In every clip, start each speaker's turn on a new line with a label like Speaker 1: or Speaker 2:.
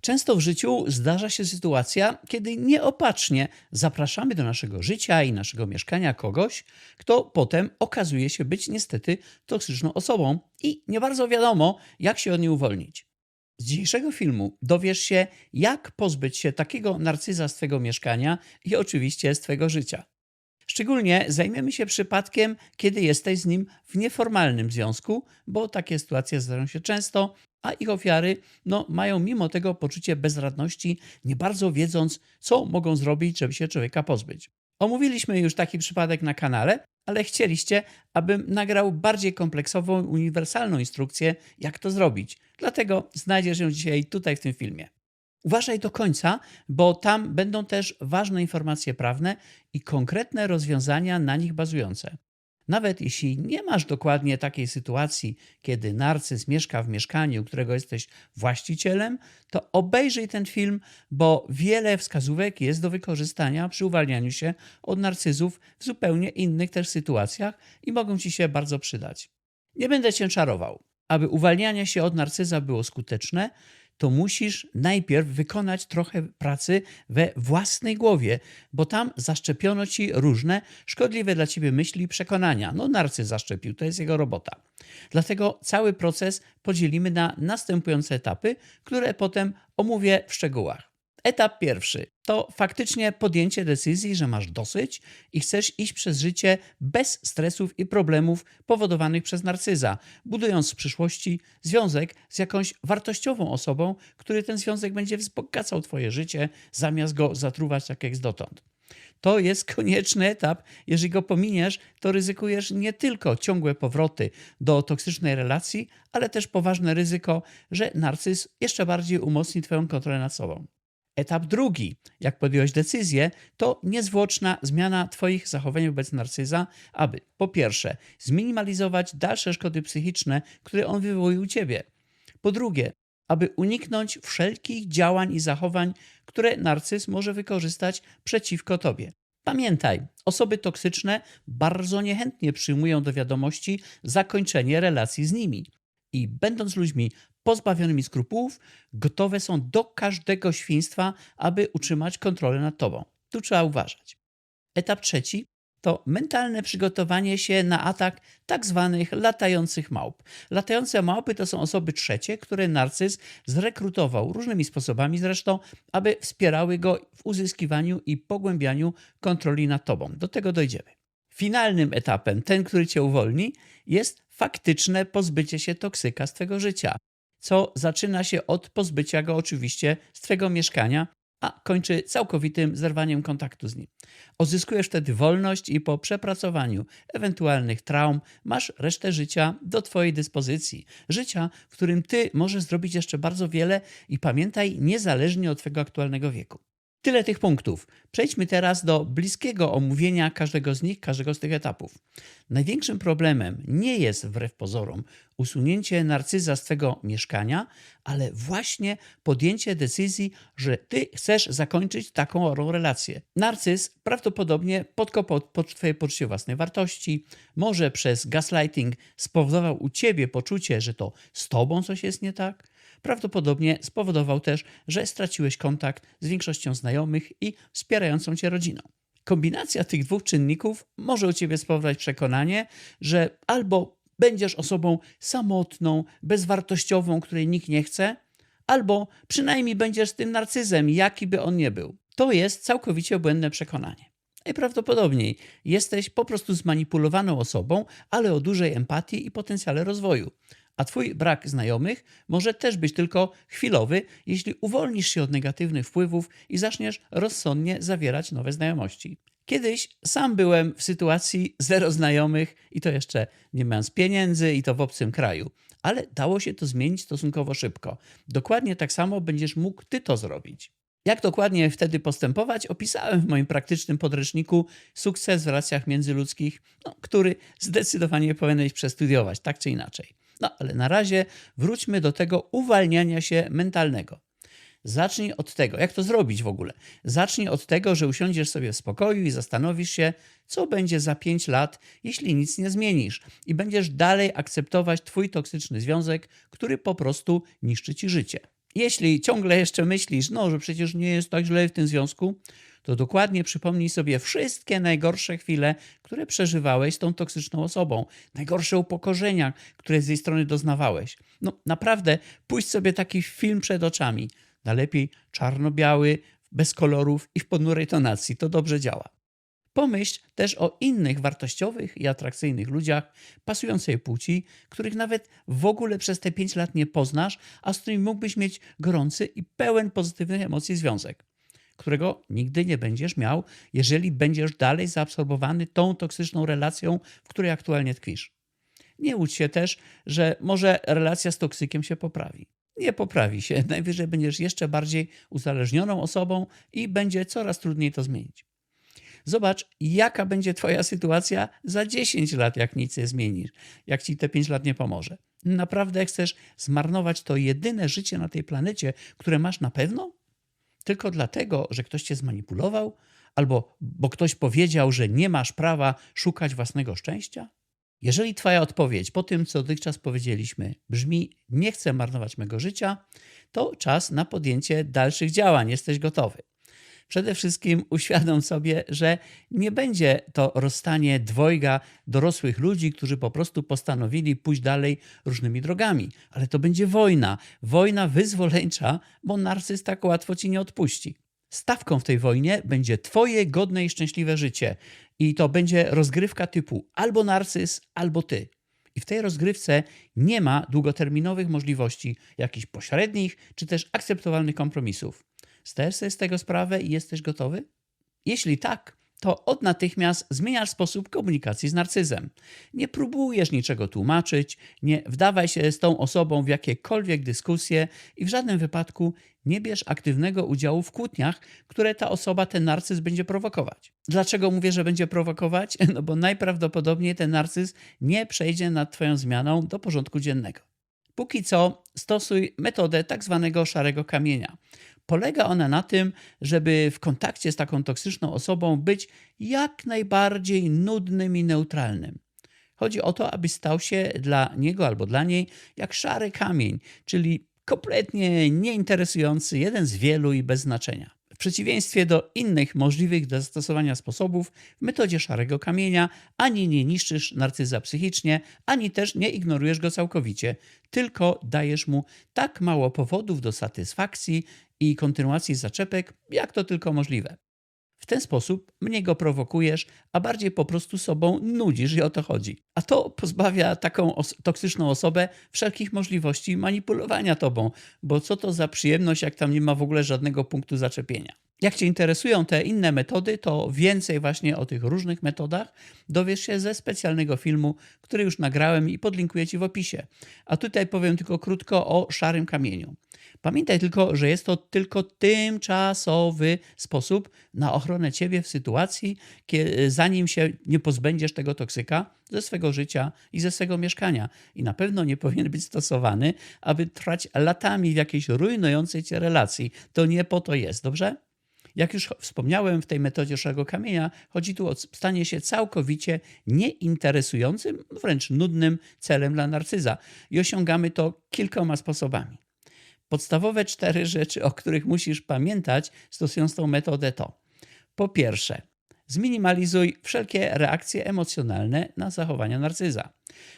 Speaker 1: Często w życiu zdarza się sytuacja, kiedy nieopatrznie zapraszamy do naszego życia i naszego mieszkania kogoś, kto potem okazuje się być niestety toksyczną osobą i nie bardzo wiadomo, jak się od niej uwolnić. Z dzisiejszego filmu dowiesz się, jak pozbyć się takiego narcyza z twojego mieszkania i oczywiście z twojego życia. Szczególnie zajmiemy się przypadkiem, kiedy jesteś z nim w nieformalnym związku, bo takie sytuacje zdarzają się często, a ich ofiary no, mają mimo tego poczucie bezradności, nie bardzo wiedząc, co mogą zrobić, żeby się człowieka pozbyć. Omówiliśmy już taki przypadek na kanale, ale chcieliście, abym nagrał bardziej kompleksową, uniwersalną instrukcję, jak to zrobić. Dlatego znajdziesz ją dzisiaj tutaj w tym filmie. Uważaj do końca, bo tam będą też ważne informacje prawne i konkretne rozwiązania na nich bazujące. Nawet jeśli nie masz dokładnie takiej sytuacji, kiedy narcyz mieszka w mieszkaniu, którego jesteś właścicielem, to obejrzyj ten film, bo wiele wskazówek jest do wykorzystania przy uwalnianiu się od narcyzów w zupełnie innych też sytuacjach i mogą ci się bardzo przydać. Nie będę cię czarował. Aby uwalnianie się od narcyza było skuteczne, to musisz najpierw wykonać trochę pracy we własnej głowie, bo tam zaszczepiono ci różne szkodliwe dla ciebie myśli i przekonania. No, narcyz zaszczepił, to jest jego robota. Dlatego cały proces podzielimy na następujące etapy, które potem omówię w szczegółach. Etap pierwszy to faktycznie podjęcie decyzji, że masz dosyć i chcesz iść przez życie bez stresów i problemów powodowanych przez narcyza, budując w przyszłości związek z jakąś wartościową osobą, który ten związek będzie wzbogacał Twoje życie, zamiast go zatruwać tak jak dotąd. To jest konieczny etap. Jeżeli go pominiesz, to ryzykujesz nie tylko ciągłe powroty do toksycznej relacji, ale też poważne ryzyko, że narcyz jeszcze bardziej umocni Twoją kontrolę nad sobą. Etap drugi, jak podjąłeś decyzję, to niezwłoczna zmiana Twoich zachowań wobec narcyza, aby po pierwsze zminimalizować dalsze szkody psychiczne, które on wywołuje u Ciebie. Po drugie, aby uniknąć wszelkich działań i zachowań, które narcyz może wykorzystać przeciwko Tobie. Pamiętaj, osoby toksyczne bardzo niechętnie przyjmują do wiadomości zakończenie relacji z nimi. I będąc ludźmi pozbawionymi skrupułów, gotowe są do każdego świństwa, aby utrzymać kontrolę nad tobą. Tu trzeba uważać. Etap trzeci to mentalne przygotowanie się na atak tak zwanych latających małp. Latające małpy to są osoby trzecie, które narcyz zrekrutował różnymi sposobami zresztą, aby wspierały go w uzyskiwaniu i pogłębianiu kontroli nad tobą. Do tego dojdziemy. Finalnym etapem, ten, który cię uwolni, jest faktyczne pozbycie się toksyka z twojego życia co zaczyna się od pozbycia go oczywiście z Twojego mieszkania, a kończy całkowitym zerwaniem kontaktu z nim. Odzyskujesz wtedy wolność i po przepracowaniu ewentualnych traum masz resztę życia do Twojej dyspozycji. Życia, w którym Ty możesz zrobić jeszcze bardzo wiele i pamiętaj, niezależnie od Twojego aktualnego wieku. Tyle tych punktów. Przejdźmy teraz do bliskiego omówienia każdego z nich, każdego z tych etapów. Największym problemem nie jest wbrew pozorom usunięcie narcyza z twego mieszkania, ale właśnie podjęcie decyzji, że ty chcesz zakończyć taką relację. Narcyz prawdopodobnie podkopał pod twoje poczucie własnej wartości, może przez gaslighting spowodował u ciebie poczucie, że to z tobą coś jest nie tak, prawdopodobnie spowodował też, że straciłeś kontakt z większością znajomych i wspierającą cię rodziną. Kombinacja tych dwóch czynników może u ciebie spowodować przekonanie, że albo będziesz osobą samotną, bezwartościową, której nikt nie chce, albo przynajmniej będziesz tym narcyzem, jaki by on nie był. To jest całkowicie błędne przekonanie. Najprawdopodobniej jesteś po prostu zmanipulowaną osobą, ale o dużej empatii i potencjale rozwoju a twój brak znajomych może też być tylko chwilowy, jeśli uwolnisz się od negatywnych wpływów i zaczniesz rozsądnie zawierać nowe znajomości. Kiedyś sam byłem w sytuacji zero znajomych i to jeszcze nie mając pieniędzy i to w obcym kraju. Ale dało się to zmienić stosunkowo szybko. Dokładnie tak samo będziesz mógł ty to zrobić. Jak dokładnie wtedy postępować, opisałem w moim praktycznym podręczniku Sukces w relacjach międzyludzkich, no, który zdecydowanie powinieneś przestudiować, tak czy inaczej. No ale na razie wróćmy do tego uwalniania się mentalnego. Zacznij od tego, jak to zrobić w ogóle. Zacznij od tego, że usiądziesz sobie w spokoju i zastanowisz się, co będzie za 5 lat, jeśli nic nie zmienisz i będziesz dalej akceptować Twój toksyczny związek, który po prostu niszczy Ci życie. Jeśli ciągle jeszcze myślisz, no, że przecież nie jest tak źle w tym związku, to dokładnie przypomnij sobie wszystkie najgorsze chwile, które przeżywałeś z tą toksyczną osobą, najgorsze upokorzenia, które z jej strony doznawałeś. No naprawdę, puść sobie taki film przed oczami. Najlepiej czarno-biały, bez kolorów i w ponurej tonacji. To dobrze działa. Pomyśl też o innych wartościowych i atrakcyjnych ludziach pasującej płci, których nawet w ogóle przez te 5 lat nie poznasz, a z którymi mógłbyś mieć gorący i pełen pozytywnych emocji związek, którego nigdy nie będziesz miał, jeżeli będziesz dalej zaabsorbowany tą toksyczną relacją, w której aktualnie tkwisz. Nie łudź się też, że może relacja z toksykiem się poprawi. Nie poprawi się, najwyżej będziesz jeszcze bardziej uzależnioną osobą i będzie coraz trudniej to zmienić. Zobacz, jaka będzie Twoja sytuacja za 10 lat, jak nic nie zmienisz, jak Ci te 5 lat nie pomoże. Naprawdę chcesz zmarnować to jedyne życie na tej planecie, które masz na pewno? Tylko dlatego, że ktoś Cię zmanipulował? Albo bo ktoś powiedział, że nie masz prawa szukać własnego szczęścia? Jeżeli Twoja odpowiedź po tym, co dotychczas powiedzieliśmy, brzmi: Nie chcę marnować mego życia, to czas na podjęcie dalszych działań. Jesteś gotowy. Przede wszystkim uświadom sobie, że nie będzie to rozstanie dwojga dorosłych ludzi, którzy po prostu postanowili pójść dalej różnymi drogami, ale to będzie wojna. Wojna wyzwoleńcza, bo narcyz tak łatwo ci nie odpuści. Stawką w tej wojnie będzie Twoje godne i szczęśliwe życie. I to będzie rozgrywka typu albo narcyz, albo ty. I w tej rozgrywce nie ma długoterminowych możliwości, jakichś pośrednich czy też akceptowalnych kompromisów. Zdajesz sobie z tego sprawę i jesteś gotowy? Jeśli tak, to od natychmiast zmieniasz sposób komunikacji z narcyzem. Nie próbujesz niczego tłumaczyć, nie wdawaj się z tą osobą w jakiekolwiek dyskusje i w żadnym wypadku nie bierz aktywnego udziału w kłótniach, które ta osoba, ten narcyz będzie prowokować. Dlaczego mówię, że będzie prowokować? No bo najprawdopodobniej ten narcyz nie przejdzie nad Twoją zmianą do porządku dziennego. Póki co stosuj metodę tak zwanego szarego kamienia. Polega ona na tym, żeby w kontakcie z taką toksyczną osobą być jak najbardziej nudnym i neutralnym. Chodzi o to, aby stał się dla niego albo dla niej jak szary kamień, czyli kompletnie nieinteresujący, jeden z wielu i bez znaczenia. W przeciwieństwie do innych możliwych do zastosowania sposobów, w metodzie szarego kamienia ani nie niszczysz narcyza psychicznie, ani też nie ignorujesz go całkowicie, tylko dajesz mu tak mało powodów do satysfakcji i kontynuacji zaczepek, jak to tylko możliwe. W ten sposób mnie go prowokujesz, a bardziej po prostu sobą nudzisz i o to chodzi. A to pozbawia taką os toksyczną osobę wszelkich możliwości manipulowania tobą, bo co to za przyjemność, jak tam nie ma w ogóle żadnego punktu zaczepienia. Jak Cię interesują te inne metody, to więcej właśnie o tych różnych metodach dowiesz się ze specjalnego filmu, który już nagrałem i podlinkuję Ci w opisie. A tutaj powiem tylko krótko o szarym kamieniu. Pamiętaj tylko, że jest to tylko tymczasowy sposób na ochronę Ciebie w sytuacji, zanim się nie pozbędziesz tego toksyka ze swego życia i ze swego mieszkania. I na pewno nie powinien być stosowany, aby trwać latami w jakiejś rujnującej Cię relacji. To nie po to jest, dobrze? Jak już wspomniałem w tej metodzie szarego kamienia, chodzi tu o stanie się całkowicie nieinteresującym, wręcz nudnym celem dla narcyza. I osiągamy to kilkoma sposobami. Podstawowe cztery rzeczy, o których musisz pamiętać, stosując tą metodę, to po pierwsze, zminimalizuj wszelkie reakcje emocjonalne na zachowania narcyza.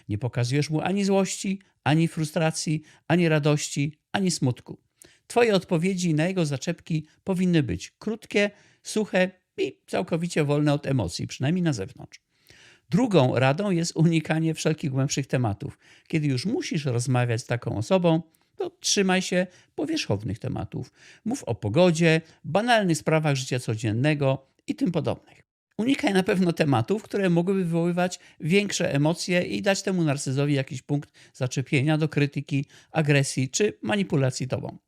Speaker 1: Nie pokazujesz mu ani złości, ani frustracji, ani radości, ani smutku. Twoje odpowiedzi na jego zaczepki powinny być krótkie, suche i całkowicie wolne od emocji, przynajmniej na zewnątrz. Drugą radą jest unikanie wszelkich głębszych tematów. Kiedy już musisz rozmawiać z taką osobą, to trzymaj się powierzchownych tematów. Mów o pogodzie, banalnych sprawach życia codziennego i tym podobnych. Unikaj na pewno tematów, które mogłyby wywoływać większe emocje i dać temu narcyzowi jakiś punkt zaczepienia do krytyki, agresji czy manipulacji tobą.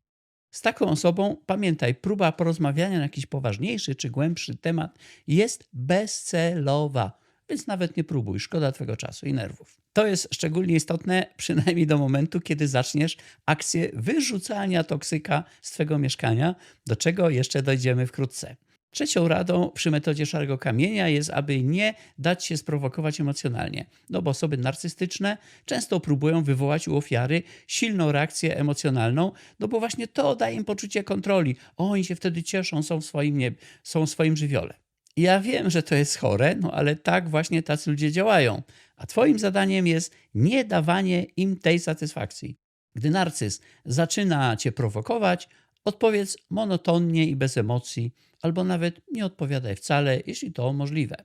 Speaker 1: Z taką osobą, pamiętaj, próba porozmawiania na jakiś poważniejszy czy głębszy temat jest bezcelowa, więc nawet nie próbuj, szkoda twojego czasu i nerwów. To jest szczególnie istotne, przynajmniej do momentu, kiedy zaczniesz akcję wyrzucania toksyka z twojego mieszkania, do czego jeszcze dojdziemy wkrótce. Trzecią radą przy metodzie szarego kamienia jest, aby nie dać się sprowokować emocjonalnie. No bo osoby narcystyczne często próbują wywołać u ofiary silną reakcję emocjonalną, no bo właśnie to daje im poczucie kontroli. Oni się wtedy cieszą, są w swoim, nie, są w swoim żywiole. Ja wiem, że to jest chore, no ale tak właśnie tacy ludzie działają. A Twoim zadaniem jest nie dawanie im tej satysfakcji. Gdy narcyz zaczyna Cię prowokować, odpowiedz monotonnie i bez emocji, albo nawet nie odpowiadaj wcale, jeśli to możliwe.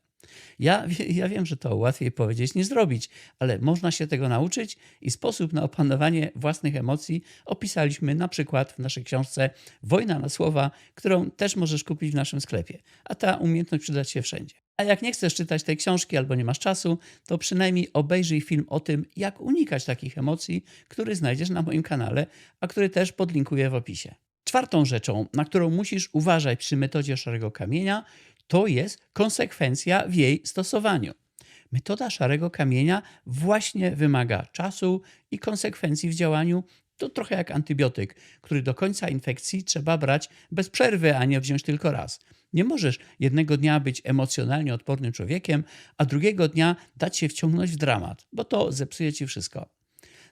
Speaker 1: Ja, ja wiem, że to łatwiej powiedzieć niż zrobić, ale można się tego nauczyć i sposób na opanowanie własnych emocji opisaliśmy na przykład w naszej książce Wojna na słowa, którą też możesz kupić w naszym sklepie, a ta umiejętność przyda się wszędzie. A jak nie chcesz czytać tej książki albo nie masz czasu, to przynajmniej obejrzyj film o tym, jak unikać takich emocji, który znajdziesz na moim kanale, a który też podlinkuję w opisie. Czwartą rzeczą, na którą musisz uważać przy metodzie szarego kamienia, to jest konsekwencja w jej stosowaniu. Metoda szarego kamienia właśnie wymaga czasu i konsekwencji w działaniu. To trochę jak antybiotyk, który do końca infekcji trzeba brać bez przerwy, a nie wziąć tylko raz. Nie możesz jednego dnia być emocjonalnie odpornym człowiekiem, a drugiego dnia dać się wciągnąć w dramat, bo to zepsuje ci wszystko.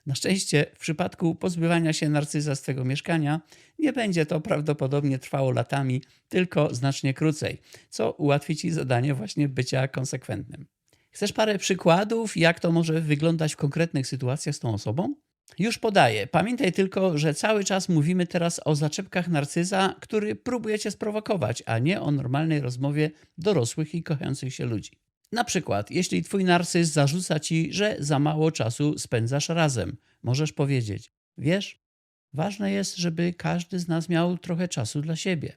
Speaker 1: Na szczęście w przypadku pozbywania się narcyza z twojego mieszkania nie będzie to prawdopodobnie trwało latami, tylko znacznie krócej, co ułatwi ci zadanie właśnie bycia konsekwentnym. Chcesz parę przykładów, jak to może wyglądać w konkretnych sytuacjach z tą osobą? Już podaję. Pamiętaj tylko, że cały czas mówimy teraz o zaczepkach narcyza, który próbuje cię sprowokować, a nie o normalnej rozmowie dorosłych i kochających się ludzi. Na przykład, jeśli twój narcyz zarzuca ci, że za mało czasu spędzasz razem, możesz powiedzieć: Wiesz, ważne jest, żeby każdy z nas miał trochę czasu dla siebie.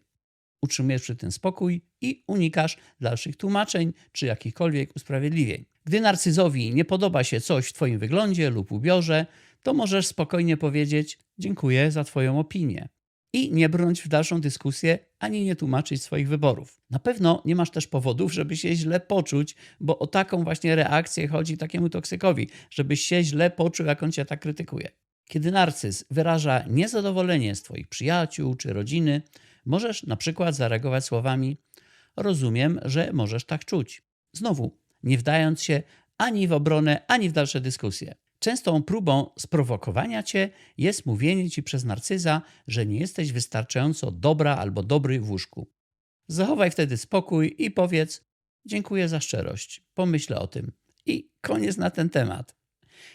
Speaker 1: Utrzymujesz przy tym spokój i unikasz dalszych tłumaczeń czy jakichkolwiek usprawiedliwień. Gdy narcyzowi nie podoba się coś w Twoim wyglądzie lub ubiorze, to możesz spokojnie powiedzieć: Dziękuję za Twoją opinię i nie brnąć w dalszą dyskusję ani nie tłumaczyć swoich wyborów. Na pewno nie masz też powodów, żeby się źle poczuć, bo o taką właśnie reakcję chodzi takiemu toksykowi, żebyś się źle poczuł, jak on cię tak krytykuje. Kiedy narcyz wyraża niezadowolenie z Twoich przyjaciół czy rodziny, możesz na przykład zareagować słowami: Rozumiem, że możesz tak czuć. Znowu, nie wdając się ani w obronę, ani w dalsze dyskusje. Częstą próbą sprowokowania cię jest mówienie ci przez narcyza, że nie jesteś wystarczająco dobra albo dobry w łóżku. Zachowaj wtedy spokój i powiedz: Dziękuję za szczerość, pomyślę o tym. I koniec na ten temat.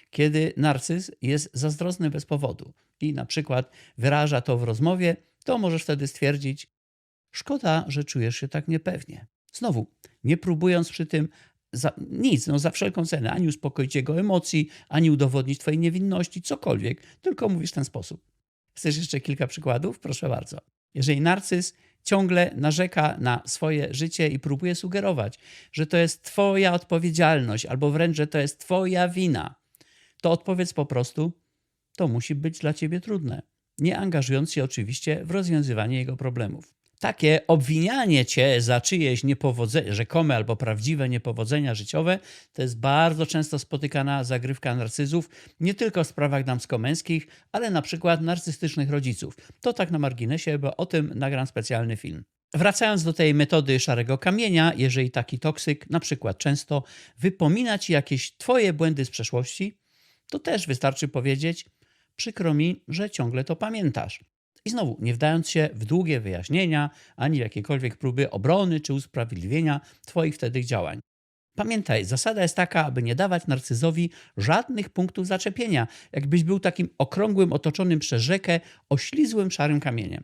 Speaker 1: Kiedy narcyz jest zazdrosny bez powodu i na przykład wyraża to w rozmowie, to możesz wtedy stwierdzić: Szkoda, że czujesz się tak niepewnie. Znowu, nie próbując przy tym za nic, no za wszelką cenę, ani uspokoić jego emocji, ani udowodnić twojej niewinności, cokolwiek, tylko mówisz w ten sposób. Chcesz jeszcze kilka przykładów? Proszę bardzo. Jeżeli narcyz ciągle narzeka na swoje życie i próbuje sugerować, że to jest twoja odpowiedzialność, albo wręcz, że to jest twoja wina, to odpowiedz po prostu, to musi być dla ciebie trudne, nie angażując się oczywiście w rozwiązywanie jego problemów. Takie obwinianie cię za czyjeś niepowodzenie, rzekome albo prawdziwe niepowodzenia życiowe, to jest bardzo często spotykana zagrywka narcyzów, nie tylko w sprawach damsko-męskich, ale na przykład narcystycznych rodziców. To tak na marginesie, bo o tym nagram specjalny film. Wracając do tej metody szarego kamienia, jeżeli taki toksyk na przykład często wypomina ci jakieś twoje błędy z przeszłości, to też wystarczy powiedzieć: Przykro mi, że ciągle to pamiętasz. I znowu, nie wdając się w długie wyjaśnienia, ani jakiekolwiek próby obrony czy usprawiedliwienia Twoich wtedy działań. Pamiętaj, zasada jest taka, aby nie dawać narcyzowi żadnych punktów zaczepienia, jakbyś był takim okrągłym, otoczonym przez rzekę, oślizłym, szarym kamieniem.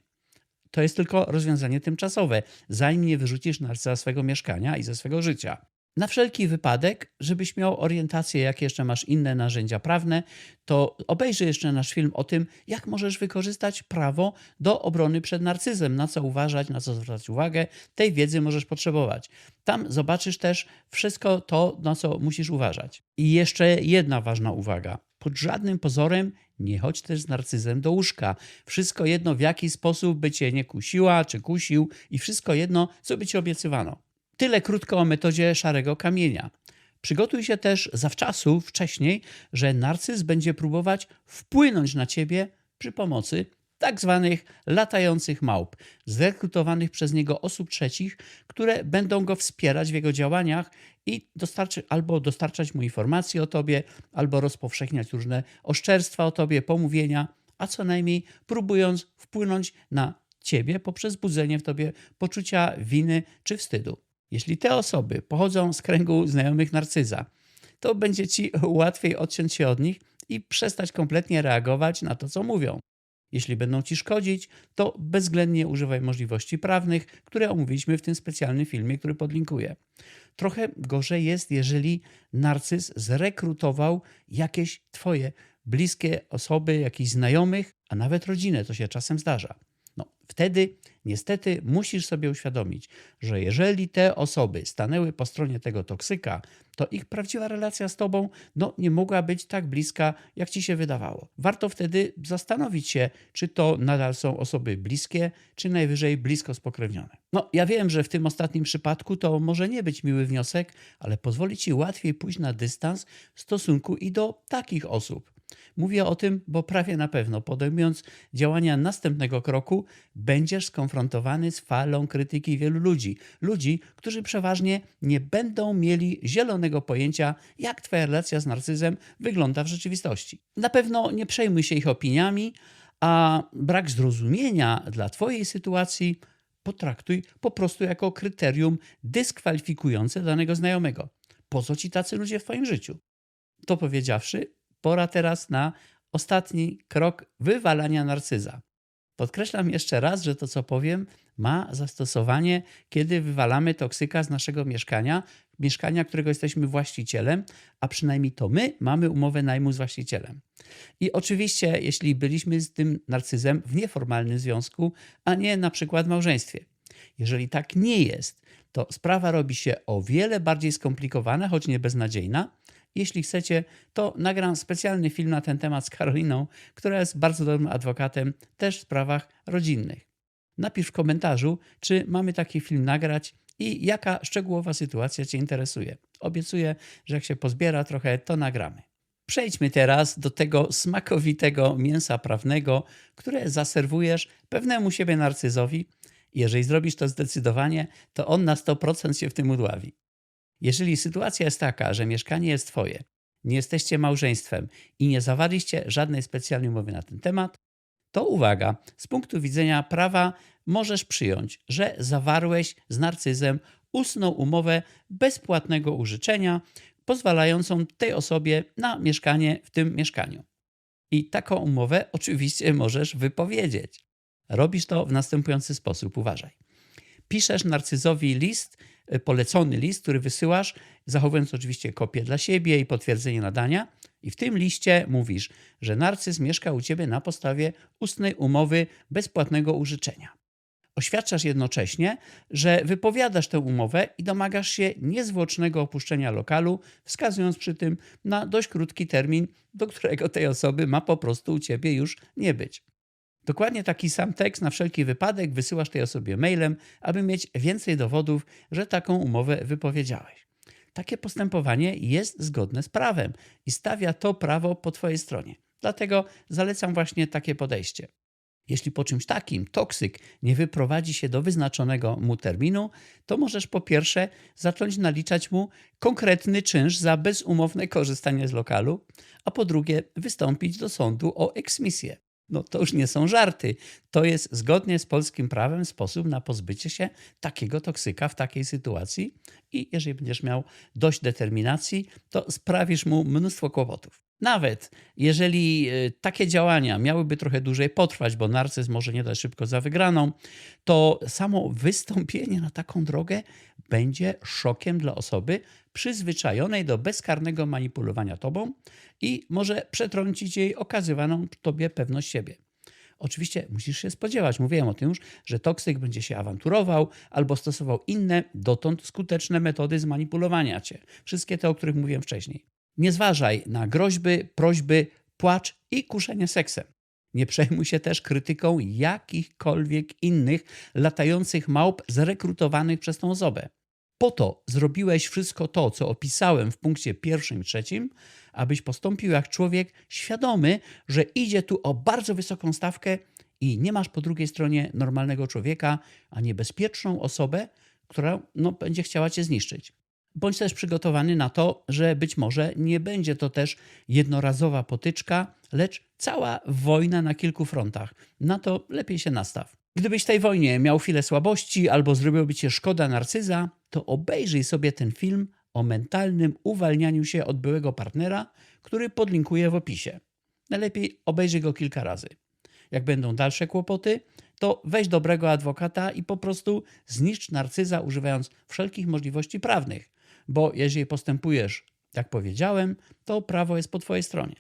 Speaker 1: To jest tylko rozwiązanie tymczasowe, zanim nie wyrzucisz narcyza swego mieszkania i ze swego życia. Na wszelki wypadek, żebyś miał orientację, jakie jeszcze masz inne narzędzia prawne, to obejrzyj jeszcze nasz film o tym, jak możesz wykorzystać prawo do obrony przed narcyzem, na co uważać, na co zwracać uwagę. Tej wiedzy możesz potrzebować. Tam zobaczysz też wszystko to, na co musisz uważać. I jeszcze jedna ważna uwaga. Pod żadnym pozorem nie chodź też z narcyzem do łóżka. Wszystko jedno, w jaki sposób by cię nie kusiła czy kusił, i wszystko jedno, co by ci obiecywano. Tyle krótko o metodzie szarego kamienia. Przygotuj się też zawczasu, wcześniej, że narcyz będzie próbować wpłynąć na ciebie przy pomocy tak zwanych latających małp, zrekrutowanych przez niego osób trzecich, które będą go wspierać w jego działaniach i dostarczy, albo dostarczać mu informacje o tobie, albo rozpowszechniać różne oszczerstwa o tobie, pomówienia, a co najmniej próbując wpłynąć na ciebie poprzez budzenie w tobie poczucia winy czy wstydu. Jeśli te osoby pochodzą z kręgu znajomych narcyza, to będzie ci łatwiej odciąć się od nich i przestać kompletnie reagować na to, co mówią. Jeśli będą ci szkodzić, to bezwzględnie używaj możliwości prawnych, które omówiliśmy w tym specjalnym filmie, który podlinkuję. Trochę gorzej jest, jeżeli narcyz zrekrutował jakieś twoje bliskie osoby, jakichś znajomych, a nawet rodzinę. To się czasem zdarza. No, wtedy niestety musisz sobie uświadomić, że jeżeli te osoby stanęły po stronie tego toksyka, to ich prawdziwa relacja z tobą no, nie mogła być tak bliska, jak ci się wydawało. Warto wtedy zastanowić się, czy to nadal są osoby bliskie, czy najwyżej blisko spokrewnione. No, ja wiem, że w tym ostatnim przypadku to może nie być miły wniosek, ale pozwoli ci łatwiej pójść na dystans w stosunku i do takich osób. Mówię o tym, bo prawie na pewno podejmując działania następnego kroku, będziesz skonfrontowany z falą krytyki wielu ludzi. Ludzi, którzy przeważnie nie będą mieli zielonego pojęcia, jak Twoja relacja z narcyzem wygląda w rzeczywistości. Na pewno nie przejmuj się ich opiniami, a brak zrozumienia dla Twojej sytuacji potraktuj po prostu jako kryterium dyskwalifikujące danego znajomego. Po co ci tacy ludzie w Twoim życiu? To powiedziawszy, pora teraz na ostatni krok wywalania narcyza. Podkreślam jeszcze raz, że to co powiem ma zastosowanie, kiedy wywalamy toksyka z naszego mieszkania, mieszkania, którego jesteśmy właścicielem, a przynajmniej to my mamy umowę najmu z właścicielem. I oczywiście, jeśli byliśmy z tym narcyzem w nieformalnym związku, a nie na przykład w małżeństwie. Jeżeli tak nie jest, to sprawa robi się o wiele bardziej skomplikowana, choć nie beznadziejna, jeśli chcecie, to nagram specjalny film na ten temat z Karoliną, która jest bardzo dobrym adwokatem też w sprawach rodzinnych. Napisz w komentarzu, czy mamy taki film nagrać i jaka szczegółowa sytuacja Cię interesuje. Obiecuję, że jak się pozbiera trochę, to nagramy. Przejdźmy teraz do tego smakowitego mięsa prawnego, które zaserwujesz pewnemu siebie narcyzowi. Jeżeli zrobisz to zdecydowanie, to on na 100% się w tym udławi. Jeżeli sytuacja jest taka, że mieszkanie jest Twoje, nie jesteście małżeństwem i nie zawarliście żadnej specjalnej umowy na ten temat, to uwaga, z punktu widzenia prawa możesz przyjąć, że zawarłeś z narcyzem ustną umowę bezpłatnego użyczenia, pozwalającą tej osobie na mieszkanie w tym mieszkaniu. I taką umowę oczywiście możesz wypowiedzieć. Robisz to w następujący sposób, uważaj. Piszesz narcyzowi list, polecony list, który wysyłasz, zachowując oczywiście kopię dla siebie i potwierdzenie nadania. I w tym liście mówisz, że narcyz mieszka u ciebie na podstawie ustnej umowy bezpłatnego użyczenia. Oświadczasz jednocześnie, że wypowiadasz tę umowę i domagasz się niezwłocznego opuszczenia lokalu, wskazując przy tym na dość krótki termin, do którego tej osoby ma po prostu u ciebie już nie być. Dokładnie taki sam tekst na wszelki wypadek wysyłasz tej osobie mailem, aby mieć więcej dowodów, że taką umowę wypowiedziałeś. Takie postępowanie jest zgodne z prawem i stawia to prawo po Twojej stronie. Dlatego zalecam właśnie takie podejście. Jeśli po czymś takim toksyk nie wyprowadzi się do wyznaczonego mu terminu, to możesz po pierwsze zacząć naliczać mu konkretny czynsz za bezumowne korzystanie z lokalu, a po drugie wystąpić do sądu o eksmisję no to już nie są żarty. To jest zgodnie z polskim prawem sposób na pozbycie się takiego toksyka w takiej sytuacji i jeżeli będziesz miał dość determinacji, to sprawisz mu mnóstwo kłopotów. Nawet jeżeli e, takie działania miałyby trochę dłużej potrwać, bo narcyz może nie dać szybko za wygraną, to samo wystąpienie na taką drogę będzie szokiem dla osoby przyzwyczajonej do bezkarnego manipulowania tobą i może przetrącić jej okazywaną tobie pewność siebie. Oczywiście musisz się spodziewać, mówiłem o tym już, że toksyk będzie się awanturował albo stosował inne, dotąd skuteczne metody zmanipulowania cię. Wszystkie te, o których mówiłem wcześniej. Nie zważaj na groźby, prośby, płacz i kuszenie seksem. Nie przejmuj się też krytyką jakichkolwiek innych latających małp zrekrutowanych przez tą osobę. Po to zrobiłeś wszystko to, co opisałem w punkcie pierwszym i trzecim, abyś postąpił jak człowiek świadomy, że idzie tu o bardzo wysoką stawkę i nie masz po drugiej stronie normalnego człowieka, a niebezpieczną osobę, która no, będzie chciała cię zniszczyć. Bądź też przygotowany na to, że być może nie będzie to też jednorazowa potyczka, lecz cała wojna na kilku frontach. Na to lepiej się nastaw. Gdybyś tej wojnie miał chwilę słabości albo zrobiłoby cię szkoda narcyza, to obejrzyj sobie ten film o mentalnym uwalnianiu się od byłego partnera, który podlinkuję w opisie. Najlepiej obejrzyj go kilka razy. Jak będą dalsze kłopoty, to weź dobrego adwokata i po prostu zniszcz narcyza używając wszelkich możliwości prawnych, bo jeżeli postępujesz, jak powiedziałem, to prawo jest po twojej stronie.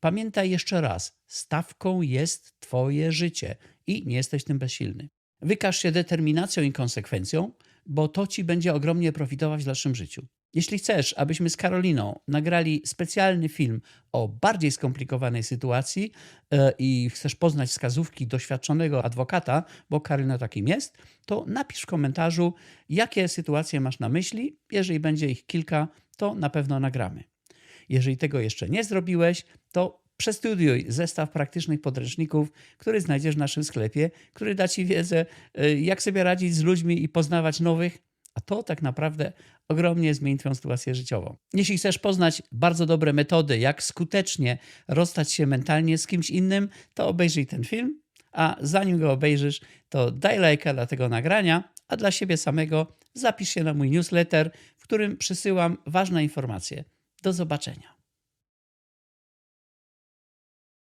Speaker 1: Pamiętaj jeszcze raz, stawką jest twoje życie i nie jesteś tym bezsilny. Wykaż się determinacją i konsekwencją, bo to ci będzie ogromnie profitować w dalszym życiu. Jeśli chcesz, abyśmy z Karoliną nagrali specjalny film o bardziej skomplikowanej sytuacji e, i chcesz poznać wskazówki doświadczonego adwokata, bo Karolina takim jest, to napisz w komentarzu, jakie sytuacje masz na myśli. Jeżeli będzie ich kilka, to na pewno nagramy. Jeżeli tego jeszcze nie zrobiłeś, to przestudiuj zestaw praktycznych podręczników, który znajdziesz w naszym sklepie, który da Ci wiedzę, y, jak sobie radzić z ludźmi i poznawać nowych, a to tak naprawdę ogromnie zmieni Twoją sytuację życiową. Jeśli chcesz poznać bardzo dobre metody, jak skutecznie rozstać się mentalnie z kimś innym, to obejrzyj ten film, a zanim go obejrzysz, to daj lajka dla tego nagrania, a dla siebie samego zapisz się na mój newsletter, w którym przysyłam ważne informacje. Do zobaczenia.